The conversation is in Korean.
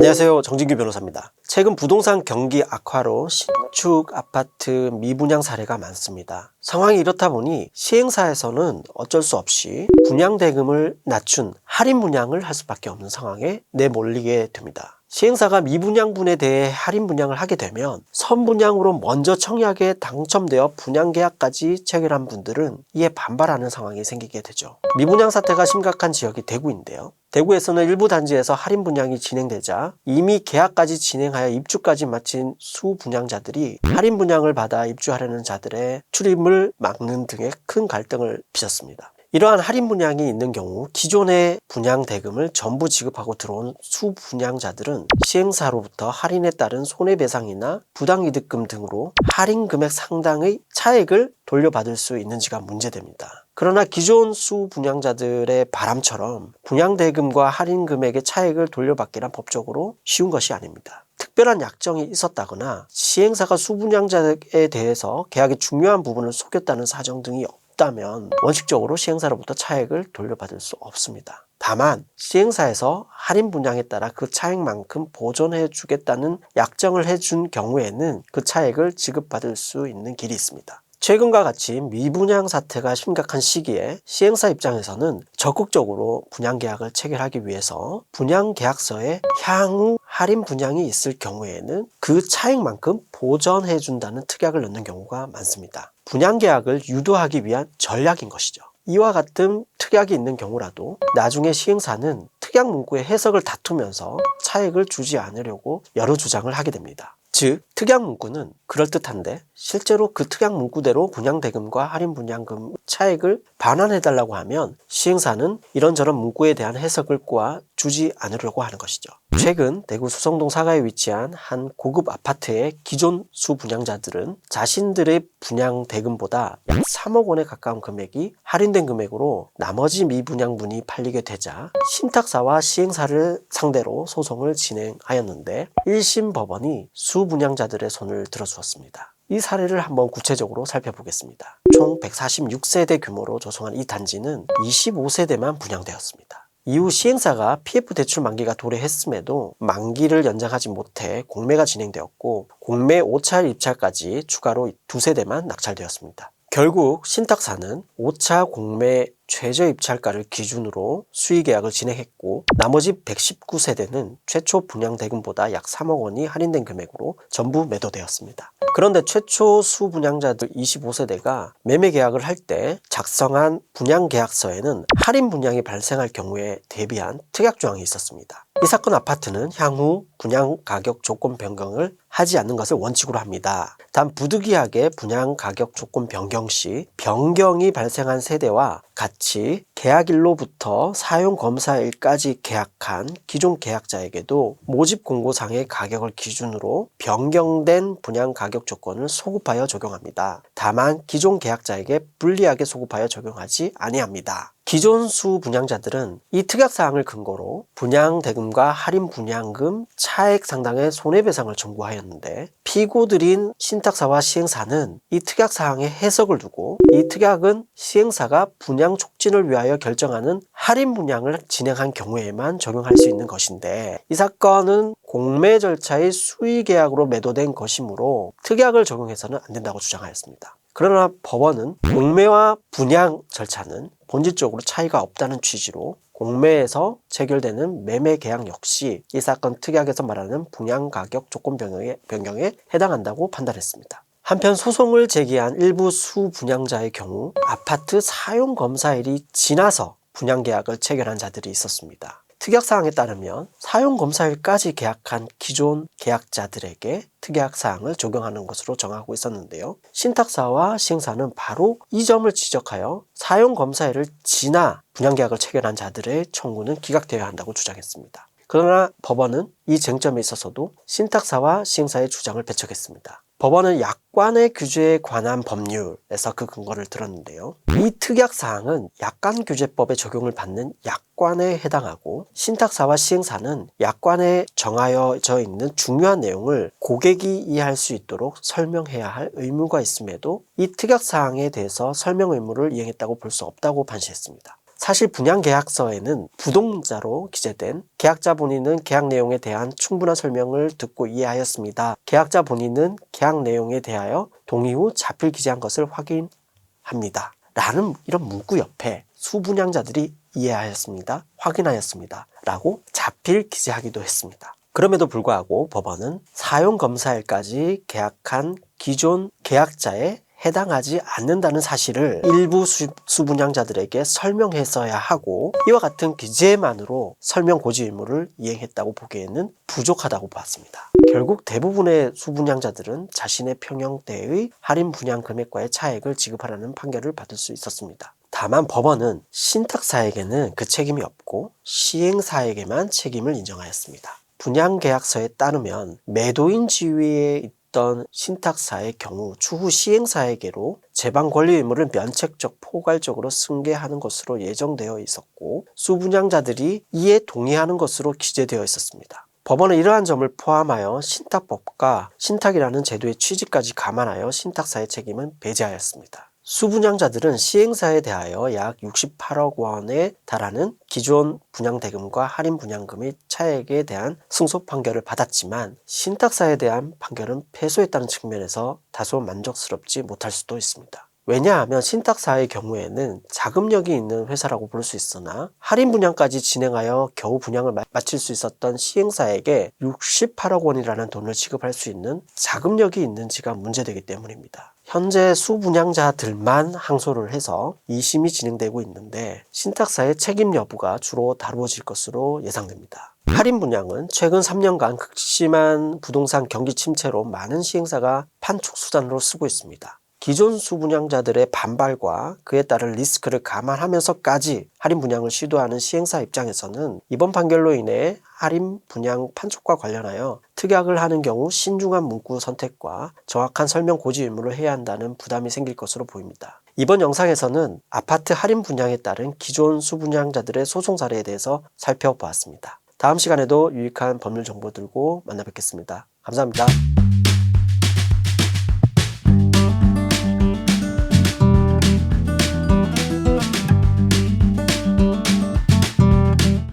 안녕하세요. 정진규 변호사입니다. 최근 부동산 경기 악화로 신축 아파트 미분양 사례가 많습니다. 상황이 이렇다 보니 시행사에서는 어쩔 수 없이 분양 대금을 낮춘 할인 분양을 할 수밖에 없는 상황에 내몰리게 됩니다. 시행사가 미분양분에 대해 할인 분양을 하게 되면 선분양으로 먼저 청약에 당첨되어 분양 계약까지 체결한 분들은 이에 반발하는 상황이 생기게 되죠. 미분양 사태가 심각한 지역이 대구인데요. 대구에서는 일부 단지에서 할인 분양이 진행되자 이미 계약까지 진행하여 입주까지 마친 수 분양자들이 할인 분양을 받아 입주하려는 자들의 출입을 막는 등의 큰 갈등을 빚었습니다. 이러한 할인 분양이 있는 경우 기존의 분양 대금을 전부 지급하고 들어온 수 분양자들은 시행사로부터 할인에 따른 손해배상이나 부당이득금 등으로 할인 금액 상당의 차액을 돌려받을 수 있는지가 문제됩니다. 그러나 기존 수 분양자들의 바람처럼 분양 대금과 할인 금액의 차액을 돌려받기란 법적으로 쉬운 것이 아닙니다. 특별한 약정이 있었다거나 시행사가 수분양자에 대해서 계약의 중요한 부분을 속였다는 사정 등이 없다면 원칙적으로 시행사로부터 차액을 돌려받을 수 없습니다. 다만 시행사에서 할인 분양에 따라 그 차액만큼 보존해 주겠다는 약정을 해준 경우에는 그 차액을 지급받을 수 있는 길이 있습니다. 최근과 같이 미분양 사태가 심각한 시기에 시행사 입장에서는 적극적으로 분양 계약을 체결하기 위해서 분양 계약서에 향후 할인 분양이 있을 경우에는 그 차액만큼 보전해 준다는 특약을 넣는 경우가 많습니다. 분양 계약을 유도하기 위한 전략인 것이죠. 이와 같은 특약이 있는 경우라도 나중에 시행사는 특약 문구의 해석을 다투면서 차액을 주지 않으려고 여러 주장을 하게 됩니다. 즉, 특약 문구는 그럴듯한데 실제로 그 특약 문구대로 분양 대금과 할인 분양금 차액을 반환해달라고 하면 시행사는 이런저런 문구에 대한 해석을 꼬아 주지 않으려고 하는 것이죠. 최근 대구 수성동 사가에 위치한 한 고급 아파트의 기존 수 분양자들은 자신들의 분양 대금보다 약 3억 원에 가까운 금액이 할인된 금액으로 나머지 미분양분이 팔리게 되자 신탁사와 시행사를 상대로 소송을 진행하였는데 1심 법원이 수 분양자들의 손을 들어주었습니다. 이 사례를 한번 구체적으로 살펴보겠습니다. 총 146세대 규모로 조성한 이 단지는 25세대만 분양되었습니다. 이후 시행사가 PF 대출 만기가 도래했음에도 만기를 연장하지 못해 공매가 진행되었고 공매 5차 입찰까지 추가로 두세 대만 낙찰되었습니다. 결국 신탁사는 5차 공매 최저 입찰가를 기준으로 수의 계약을 진행했고 나머지 119세대는 최초 분양 대금보다 약 3억 원이 할인된 금액으로 전부 매도되었습니다. 그런데 최초 수 분양자들 25세대가 매매 계약을 할 때 작성한 분양 계약서에는 할인 분양이 발생할 경우에 대비한 특약 조항이 있었습니다. 이 사건 아파트는 향후 분양 가격 조건 변경을 하지 않는 것을 원칙으로 합니다. 단 부득이하게 분양 가격 조건 변경 시 변경이 발생한 세대와 같이 계약일로부터 사용 검사일까지 계약한 기존 계약자에게도 모집 공고상의 가격을 기준으로 변경된 분양 가격 조건을 소급하여 적용합니다. 다만 기존 계약자에게 불리하게 소급하여 적용하지 아니합니다. 기존 수 분양자들은 이 특약사항을 근거로 분양 대금과 할인 분양금 차액 상당의 손해배상을 청구하였는데 피고들인 신탁사와 시행사는 이 특약사항의 해석을 두고 이 특약은 시행사가 분양 촉진을 위하여 결정하는 할인 분양을 진행한 경우에만 적용할 수 있는 것인데 이 사건은 공매 절차의 수의 계약으로 매도된 것이므로 특약을 적용해서는 안 된다고 주장하였습니다. 그러나 법원은 공매와 분양 절차는 본질적으로 차이가 없다는 취지로 공매에서 체결되는 매매 계약 역시 이 사건 특약에서 말하는 분양 가격 조건 변경에, 변경에 해당한다고 판단했습니다. 한편 소송을 제기한 일부 수 분양자의 경우 아파트 사용 검사일이 지나서 분양 계약을 체결한 자들이 있었습니다. 특약사항에 따르면 사용검사일까지 계약한 기존 계약자들에게 특약사항을 적용하는 것으로 정하고 있었는데요. 신탁사와 시행사는 바로 이 점을 지적하여 사용검사일을 지나 분양계약을 체결한 자들의 청구는 기각되어야 한다고 주장했습니다. 그러나 법원은 이 쟁점에 있어서도 신탁사와 시행사의 주장을 배척했습니다. 법원은 약관의 규제에 관한 법률에서 그 근거를 들었는데요. 이 특약 사항은 약관 규제법에 적용을 받는 약관에 해당하고 신탁사와 시행사는 약관에 정하여져 있는 중요한 내용을 고객이 이해할 수 있도록 설명해야 할 의무가 있음에도 이 특약 사항에 대해서 설명 의무를 이행했다고 볼 수 없다고 판시했습니다. 사실 분양 계약서에는 부동자로 기재된 계약자 본인은 계약 내용에 대한 충분한 설명을 듣고 이해하였습니다. 계약자 본인은 계약 내용에 대하여 동의 후 자필 기재한 것을 확인합니다. 라는 이런 문구 옆에 수분양자들이 이해하였습니다. 확인하였습니다. 라고 자필 기재하기도 했습니다. 그럼에도 불구하고 법원은 사용 검사일까지 계약한 기존 계약자에 해당하지 않는다는 사실을 일부 수, 수분양자들에게 설명했어야 하고 이와 같은 기재만으로 설명 고지 의무를 이행했다고 보기에는 부족하다고 봤습니다. 결국 대부분의 수분양자들은 자신의 평형대의 할인 분양 금액과의 차액을 지급하라는 판결을 받을 수 있었습니다. 다만 법원은 신탁사에게는 그 책임이 없고 시행사에게만 책임을 인정하였습니다. 분양계약서에 따르면 매도인 지위에 있던 신탁사의 경우 추후 시행사에게로 재방 권리 의무를 면책적 포괄적으로 승계하는 것으로 예정되어 있었고 수분양자들이 이에 동의하는 것으로 기재되어 있었습니다. 법원은 이러한 점을 포함하여 신탁법과 신탁이라는 제도의 취지까지 감안하여 신탁사의 책임은 배제하였습니다. 수분양자들은 시행사에 대하여 약 68억 원에 달하는 기존 분양대금과 할인 분양금의 차액에 대한 승소 판결을 받았지만 신탁사에 대한 판결은 패소했다는 측면에서 다소 만족스럽지 못할 수도 있습니다. 왜냐하면 신탁사의 경우에는 자금력이 있는 회사라고 볼 수 있으나 할인 분양까지 진행하여 겨우 분양을 마- 마칠 수 있었던 시행사에게 68억 원이라는 돈을 지급할 수 있는 자금력이 있는지가 문제되기 때문입니다. 현재 수분양자들만 항소를 해서 2심이 진행되고 있는데 신탁사의 책임 여부가 주로 다루어질 것으로 예상됩니다. 할인 분양은 최근 3년간 극심한 부동산 경기 침체로 많은 시행사가 판촉 수단으로 쓰고 있습니다. 기존 수분양자들의 반발과 그에 따른 리스크를 감안하면서까지 할인 분양을 시도하는 시행사 입장에서는 이번 판결로 인해 할인 분양 판촉과 관련하여 특약을 하는 경우 신중한 문구 선택과 정확한 설명 고지 의무를 해야 한다는 부담이 생길 것으로 보입니다. 이번 영상에서는 아파트 할인 분양에 따른 기존 수분양자들의 소송 사례에 대해서 살펴보았습니다. 다음 시간에도 유익한 법률 정보 들고 만나 뵙겠습니다. 감사합니다.